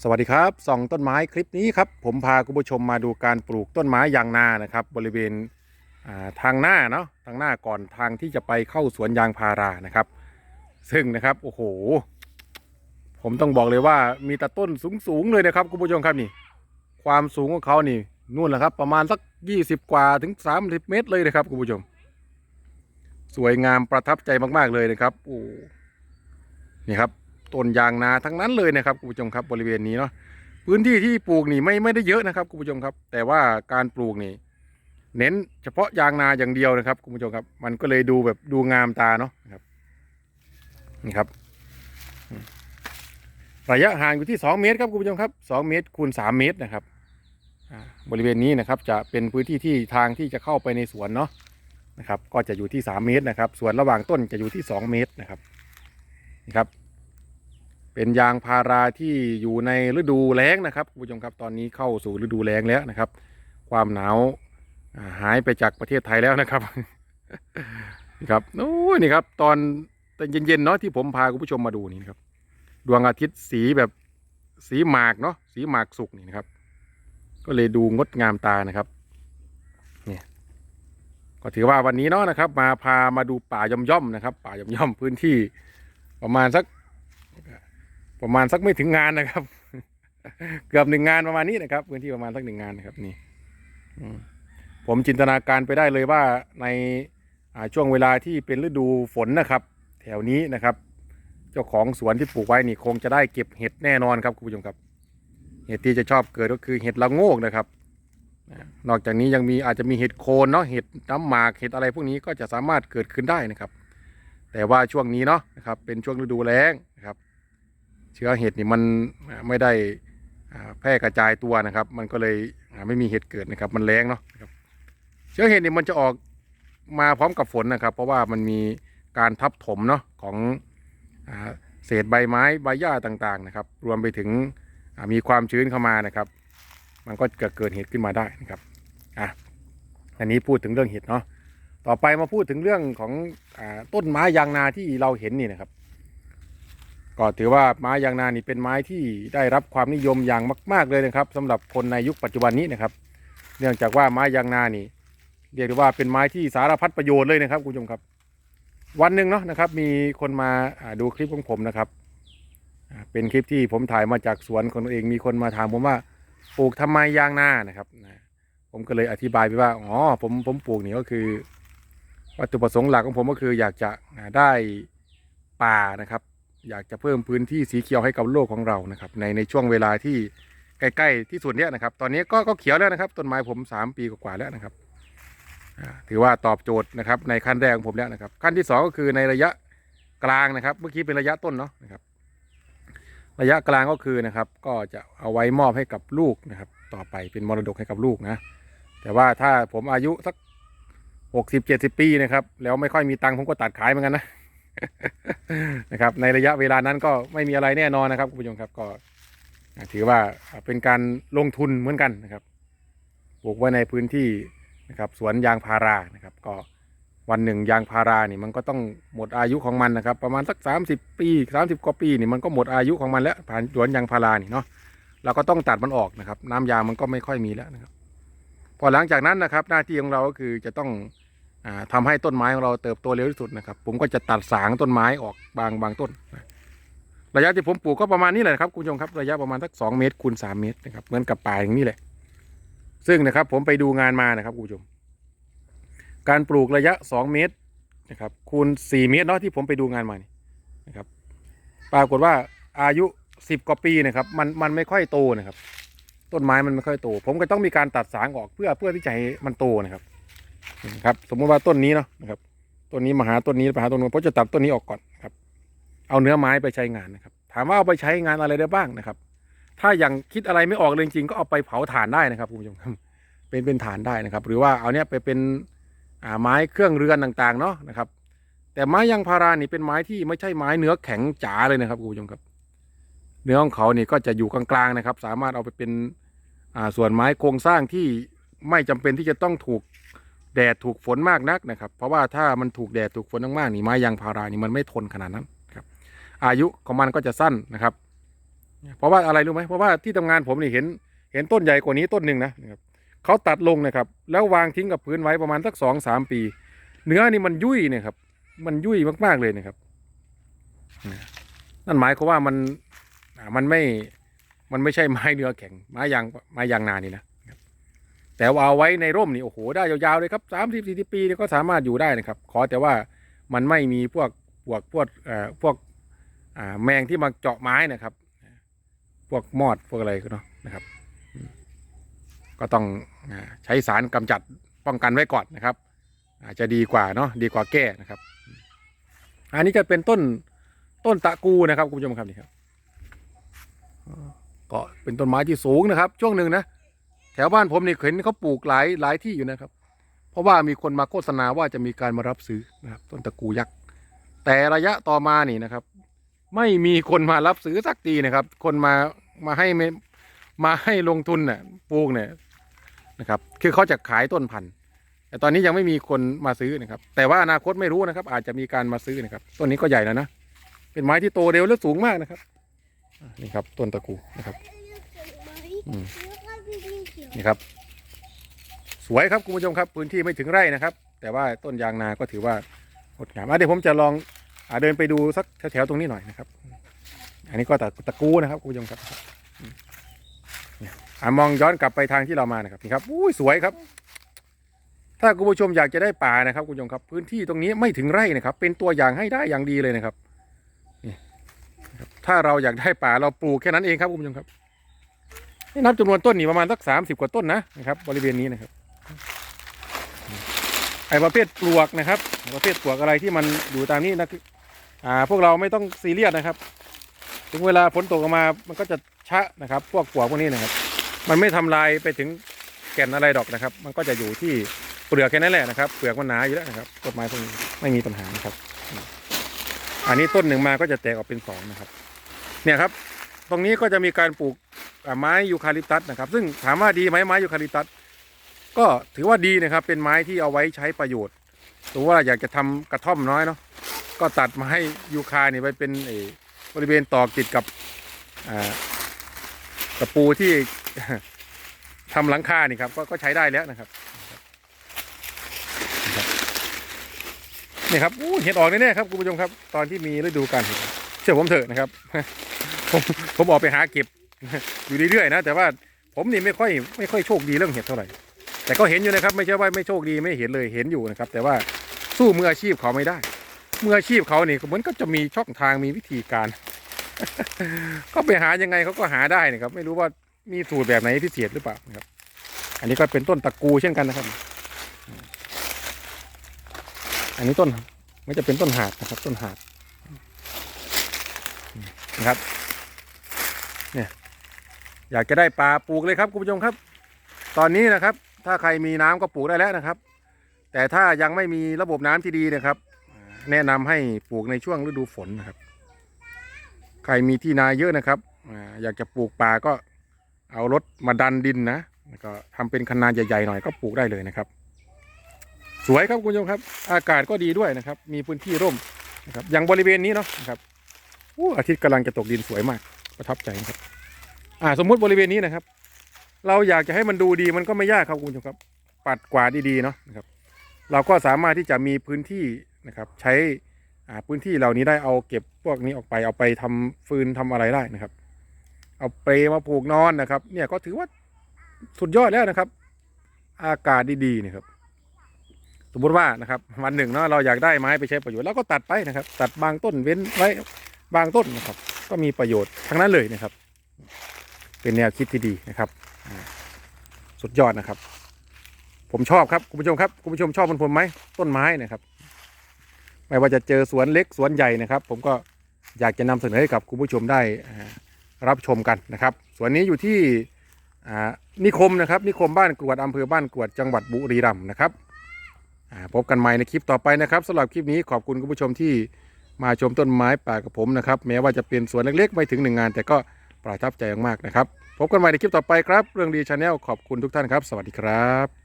สวัสดีครับส่องต้นไม้คลิปนี้ครับ ผมพาคุณผู้ชมมาดูการปลูกต้นไม้ยางนานะครับ บริเวณาทางหน้าเนาะทางหน้าก่อนทางที่จะไปเข้าสวนยางพารานะครับ ซึ่งนะครับโอ้โห ผมต้องบอกเลยว่ามีแต่ต้นสูงๆเลยนะครับคุณผู้ชมครับนี่ ความสูงของเขานี่นู่นแหละครับ ประมาณสัก 20 กว่าถึง 30 เมตรเลยนะครับคุณผู้ชม สวยงามประทับใจมากๆเลยนะครับโอ้นี่ครับ ต้นยางนาทั้งนั้นเลยนะครับคุณผู้ชมครับบริเวณนี้เนาะพื้นที่ที่ปลูกนี่ไม่ไม่ได้เยอะนะครับคุณผู้ชมครับ แต่ว่าการปลูกนี่เน้นเฉพาะยางนาอย่างเดียวนะครับคุณผู้ชมครับ มันก็เลยดูแบบดูงามตาเนาะนะครับนี่ครับ ระยะห่างอยู่ที่ 2 เมตรครับคุณผู้ชมครับ 2 เมตรคูณ 3 เมตรนะครับบริเวณนี้นะครับจะเป็นพื้นที่ที่ทางที่จะเข้าไปในสวนเนาะนะครับ ก็จะอยู่ที่ 3 เมตรนะครับ ส่วนระหว่างต้นจะอยู่ที่ 2 เมตรนะครับนี่ครับ เป็นยางพาราที่อยู่ในฤดูแล้งนะครับคุณผู้ชมครับตอนนี้เข้าสู่ฤดูแล้งแล้วนะครับ ความหนาวหายไปจากประเทศไทยแล้วนะครับนี่ครับโอ้ยนี่ครับตอนตอนเย็นๆเนาะที่ผมพาคุณผู้ชมมาดูนี่นครับ ดวงอาทิตย์สีแบบสีหมากเนาะสีหมากสุกนี่นะครับ ก็เลยดูงดงามตานะครับเนี่ยก็ถือว่าวันนี้เนาะนะครับ มาพามาดูป่าย่อมๆนะครับ ป่าย่อมๆพื้นที่ประมาณสัก ประมาณสักไม่ถึงงานนะครับ เกือบหนึ่งงานประมาณนี้นะครับพื้นที่ประมาณสักหนึ่งงานนะครับนี่ผมจินตนาการไปได้เลยว่าในช่วงเวลาที่เป็นฤดูฝนนะครับ แถวนี้นะครับ เจ้าของสวนที่ปลูกไว้นี่คงจะได้เก็บเห็ดแน่นอนครับคุณผู้ชมครับ เห็ดที่จะชอบเกิดก็คือเห็ดละโงกนะครับ นอกจากนี้ยังมีอาจจะมีเห็ดโคนเนาะเห็ดน้ำหมากเห็ดอะไรพวกนี้ก็จะสามารถเกิดขึ้นได้นะครับ แต่ว่าช่วงนี้เนาะนะครับเป็นช่วงฤดูแล้งนะครับ เชื้อเห็ดนี่มันไม่ได้แพร่กระจายตัวนะครับ มันก็เลยไม่มีเห็ดเกิดนะครับ มันแรงเนาะเชื้อเห็ดนี่มันจะออกมาพร้อมกับฝนนะครับ เพราะว่ามันมีการทับถมเนาะของเศษใบไม้ใบหญ้าต่างๆนะครับ รวมไปถึงมีความชื้นเข้ามานะครับ มันก็เกิดเกิดเห็ดขึ้นมาได้นะครับอะอันนี้พูดถึงเรื่องเห็ดเนาะต่อไปมาพูดถึงเรื่องของอต้นไม้ยางนาที่เราเห็นนี่นะครับ ก็ถือว่าไม้ยางนานี่เป็นไม้ที่ได้รับความนิยมอย่างมาก ๆเลยนะครับสำหรับคนในยุคปัจจุบันนี้นะครับ เนื่องจากว่าไม้ยางนานี่เรียกได้ว่าเป็นไม้ที่สารพัดประโยชน์เลยนะครับคุณผู้ชมครับ วันหนึ่งเนาะนะครับ มีคนมาดูคลิปของผมนะครับ เป็นคลิปที่ผมถ่ายมาจากสวนของตัวเองมีคนมาถามผมว่าปลูกทำไมยางนานะครับผมก็เลยอธิบายไปว่าอ๋อผมผมปลูกนี่ก็คือ วัตถุประสงค์หลักของผมก็คืออยากจะได้ป่านะครับ อยากจะเพิ่มพื้นที่สีเขียวให้กับโลกของเรานะครับ ในในช่วงเวลาที่ใกล้ๆที่สุดเนี้ยนะครับ ตอนนี้ก็ก็เขียวแล้วนะครับ ต้นไม้ผมสามปีกว่าแล้วนะครับถือว่าตอบโจทย์นะครับ ในขั้นแรกของผมแล้วนะครับ ขั้นที่สองก็คือในระยะกลางนะครับ เมื่อกี้เป็นระยะต้นเนาะนะครับ ระยะกลางก็คือนะครับ ก็จะเอาไว้มอบให้กับลูกนะครับ ต่อไปเป็นมรดกให้กับลูกนะแต่ว่าถ้าผมอายุสักหกสิบเจ็ดสิบปีนะครับ แล้วไม่ค่อยมีตังค์ผมก็ตัดขายเหมือนกันนะ นะครับในระยะเวลานั้นก็ไม่มีอะไรแน่นอนนะครับคุณผู้ชมครับก็ถือว่าเป็นการลงทุนเหมือนกันนะครับปลูกไว้ในพื้นที่นะครับสวนยางพารานะครับ ก็วันหนึ่งยางพารานี่มันก็ต้องหมดอายุของมันนะครับ ประมาณสัก 30 ปี 30 กว่าปีนี่มันก็หมดอายุของมันแล้วผ่านสวนยางพารานี่เนาะเราก็ต้องตัดมันออกนะครับ น้ำยางมันก็ไม่ค่อยมีแล้วนะครับ พอหลังจากนั้นนะครับ หน้าที่ของเราก็คือจะต้อง อ่าทำให้ต้นไม้ของเราเติบโตเร็วที่สุดนะครับ ผมก็จะตัดสางต้นไม้ออกบางบางต้นนะระยะที่ผมปลูกก็ประมาณนี้แหละครับคุณผู้ชมครับระยะประมาณสักสองเมตรคูณสามเมตรนะครับเหมือนกับป่าอย่างนี้แหละ ซึ่งนะครับผมไปดูงานมานะครับคุณผู้ชม การปลูกระยะสองเมตรนะครับคูณสี่เมตรเนาะที่ผมไปดูงานมานี่นะครับ ปรากฏว่าอายุสิบกว่าปีนะครับ มันมันไม่ค่อยโตนะครับ ต้นไม้มันไม่ค่อยโต ผมก็ต้องมีการตัดสางออกเพื่อเพื่อที่จะให้มันโตนะครับ ครับ สมมติว่าต้นนี้เนาะนะครับต้นนี้มาหาต้นนี้ไปหาต้นนู้นผมจะตัดต้นนี้ออกก่อนครับ เอาเนื้อไม้ไปใช้งานนะครับ ถามว่าเอาไปใช้งานอะไรได้บ้างนะครับ ถ้ายังคิดอะไรไม่ออกเลยจริงก็เอาไปเผาถ่านได้นะครับคุณผู้ชมครับเป็นเป็นถ่านได้นะครับ หรือว่าเอาเนี้ยไปเป็นอ่าไม้เครื่องเรือนต่างๆเนาะนะครับ แต่ไม้ยางพารานี่เป็นไม้ที่ไม่ใช่ไม้เนื้อแข็งจ๋าเลยนะครับคุณผู้ชมครับ เนื้อของเขานี่ก็จะอยู่กลางๆนะครับ สามารถเอาไปเป็นอ่าส่วนไม้โครงสร้างที่ไม่จำเป็นที่จะต้องถูก แดดถูกฝนมากนักนะครับ เพราะว่าถ้ามันถูกแดดถูกฝนมากๆนี่ไม้ยางพารานี่มันไม่ทนขนาดนั้นครับ อายุของมันก็จะสั้นนะครับ เพราะว่าอะไรรู้ไหมเพราะว่าที่ทำงานผมนี่เห็น เห็นต้นใหญ่กว่านี้ต้นหนึ่งนะครับเขาตัดลงนะครับ แล้ววางทิ้งกับพื้นไว้ประมาณสักสองสามปี เนื้อนี่มันยุ่ยเนี่ยครับ มันยุ่ยมากๆเลยนะครับ นั่นหมายความว่ามันมันไม่มันไม่ใช่ไม้เนื้อแข็งไม้ยางไม้ยางนานี่นะ แต่ว่าเอาไว้ในร่มนี่โอ้โหได้ยาวๆเลยครับสามสิบสี่สิบปีก็สามารถอยู่ได้นะครับ ขอแต่ว่ามันไม่มีพวกพวกพวกเอ่อพวกอ่าแมงที่มาเจาะไม้นะครับ พวกมอดพวกอะไรก็เนาะนะครับ ก็ต้องอใช้สารกำจัดป้องกันไว้ก่อนนะครับ อาจจะดีกว่าเนาะดีกว่าแก้นะครับ อันนี้จะเป็นต้นต้นตะกูนะครับคุณผู้ชมครับนี่ครับก็เป็นต้นไม้ที่สูงนะครับ ช่วงหนึ่งนะ แถวบ้านผมนี่เห็นเขาปลูกหลายหลายที่อยู่นะครับ เพราะว่ามีคนมาโฆษณาว่าจะมีการมารับซื้อนะครับ ต้นตะกูยักษ์แต่ระยะต่อมานี่นะครับ ไม่มีคนมารับซื้อสักทีนะครับ คนมามาให้ไม่มาให้ลงทุนน่ะปลูกเนี่ยนะครับ คือเขาจะขายต้นพันธุ์แต่ตอนนี้ยังไม่มีคนมาซื้อนะครับ แต่ว่าอนาคตไม่รู้นะครับ อาจจะมีการมาซื้อนะครับต้นนี้ก็ใหญ่แล้วนะเป็นไม้ที่โตเร็วและสูงมากนะครับนี่ครับต้นตะกูนะครับอืม นี่ครับ สวยครับคุณผู้ชมครับ พื้นที่ไม่ถึงไร่นะครับ แต่ว่าต้นยางนาก็ถือว่างดงามอะเดี๋ยวผมจะลองอเดินไปดูสักแถวๆตรงนี้หน่อยนะครับ อันนี้ก็ตะตะกูนะครับคุณผู้ชมครับอืมเนี่ยอะมองย้อนกลับไปทางที่เรามานะครับนี่ครับอุ้ยสวยครับถ้าคุณผู้ชมอยากจะได้ป่านะครับคุณผู้ชมครับ พื้นที่ตรงนี้ไม่ถึงไร่นะครับ เป็นตัวอย่างให้ได้อย่างดีเลยนะครับนี่นะครับถ้าเราอยากได้ป่าเราปลูกแค่นั้นเองครับคุณผู้ชมครับ นี่นับจำนวนต้นนี่ประมาณสักสามสิบกว่าต้นนะนะครับ บริเวณนี้นะครับ ไอประเภทปลวกนะครับ ประเภทปลวกอะไรที่มันอยู่ตามนี้นะคืออ่าพวกเราไม่ต้องซีเรียสนะครับ ถึงเวลาฝนตกออกมามันก็จะชะนะครับ พวกปลวกพวกนี้นะครับ มันไม่ทำลายไปถึงแก่นอะไรดอกนะครับ มันก็จะอยู่ที่เปลือกแค่นั้นแหละนะครับ เปลือกมันหนาอยู่แล้วนะครับต้นไม้พวกนี้ไม่มีปัญหานะครับ อันนี้ต้นหนึ่งมาก็จะแตกออกเป็นสองนะครับ เนี่ยครับ ตรงนี้ก็จะมีการปลูก ไม้ยูคาลิปตัสนะครับ ซึ่งถามว่าดีไหมไม้ยูคาลิปตัสก็ถือว่าดีนะครับ เป็นไม้ที่เอาไว้ใช้ประโยชน์สมมติว่าอยากจะทำกระท่อมน้อยเนาะก็ตัดไม้ยูคาเนี่ยไปเป็นบริเวณตอกติดกับตะปูที่ทำหลังคานี่ครับก็ก็ใช้ได้แล้วนะครับนี่ครับอู้เห็ดออกแน่ๆครับคุณผู้ชมครับ ตอนที่มีฤดูการเห็ดเชื่อผมเถอะนะครับ ผมผมออกไปหาเก็บ อยู่เรื่อยๆนะแต่ว่าผมนี่ไม่ค่อยไม่ค่อยโชคดีเรื่องเห็ดเท่าไหร่ แต่ก็เห็นอยู่นะครับ ไม่ใช่ว่าไม่โชคดีไม่เห็นเลยเห็นอยู่นะครับ แต่ว่าสู้มืออาชีพเขาไม่ได้มืออาชีพเขานี่เหมือนก็จะมีช่องทางมีวิธีการก็ไปหายังไงเขาก็หาได้นะครับ ไม่รู้ว่ามีสูตรแบบไหนพิเศษหรือเปล่านะครับ อันนี้ก็เป็นต้นตะกูเช่นกันนะครับ อันนี้ต้นมันจะเป็นต้นหาดนะครับ ต้นหาดนะครับ อยากจะได้ปลาปลูกเลยครับคุณผู้ชมครับ ตอนนี้นะครับ ถ้าใครมีน้ำก็ปลูกได้แล้วนะครับ แต่ถ้ายังไม่มีระบบน้ำที่ดีนะครับ แนะนำให้ปลูกในช่วงฤดูฝนนะครับ ใครมีที่นาเยอะนะครับอยากจะปลูกป่าก็เอารถมาดันดินนะแล้วก็ทำเป็นคันนาใหญ่ๆหน่อยก็ปลูกได้เลยนะครับ สวยครับคุณผู้ชมครับ อากาศก็ดีด้วยนะครับ มีพื้นที่ร่มนะครับอย่างบริเวณนี้เนาะนะครับอู้อาทิตย์กำลังจะตกดินสวยมากประทับใจครับ อ่าสมมุติบริเวณนี้นะครับ เราอยากจะให้มันดูดีมันก็ไม่ยากครับคุณผู้ชมครับ ปัดกวาดดีๆเนาะนะครับ เราก็สามารถที่จะมีพื้นที่นะครับ ใช้อ่าพื้นที่เหล่านี้ได้เอาเก็บพวกนี้ออกไปเอาไปทำฟืนทำอะไรได้นะครับ เอาเปรมาปลูกนอนนะครับ เนี่ยก็ถือว่าสุดยอดแล้วนะครับ อากาศดีๆเนะครับ สมมติว่านะครับ วันหนึ่งเนาะเราอยากได้ไม้ไปใช้ประโยชน์เราก็ตัดไปนะครับ ตัดบางต้นเว้นไว้บางต้นนะครับ ก็มีประโยชน์ทั้งนั้นเลยนะครับ เป็นแนวคิดที่ดีนะครับ สุดยอดนะครับ ผมชอบครับคุณผู้ชมครับคุณผู้ชมชอบมันผมไหมต้นไม้นะครับ ไม่ว่าจะเจอสวนเล็กสวนใหญ่นะครับ ผมก็อยากจะนำเสนอให้กับคุณผู้ชมได้รับชมกันนะครับสวนนี้อยู่ที่นิคมนะครับ นิคมบ้านกรวดอำเภอบ้านกรวดจังหวัดบุรีรัมย์นะครับพบกันใหม่ในคลิปต่อไปนะครับสำหรับคลิปนี้ขอบคุณคุณผู้ชมที่มาชมต้นไม้ป่ากับผมนะครับ แม้ว่าจะเป็นสวนเล็กๆ ไม่ถึงหนึ่งงาน แต่ก็ ประทับใจมากๆนะครับ พบกันใหม่ในคลิปต่อไปครับ เรื่องดีชาแนลขอบคุณทุกท่านครับ สวัสดีครับ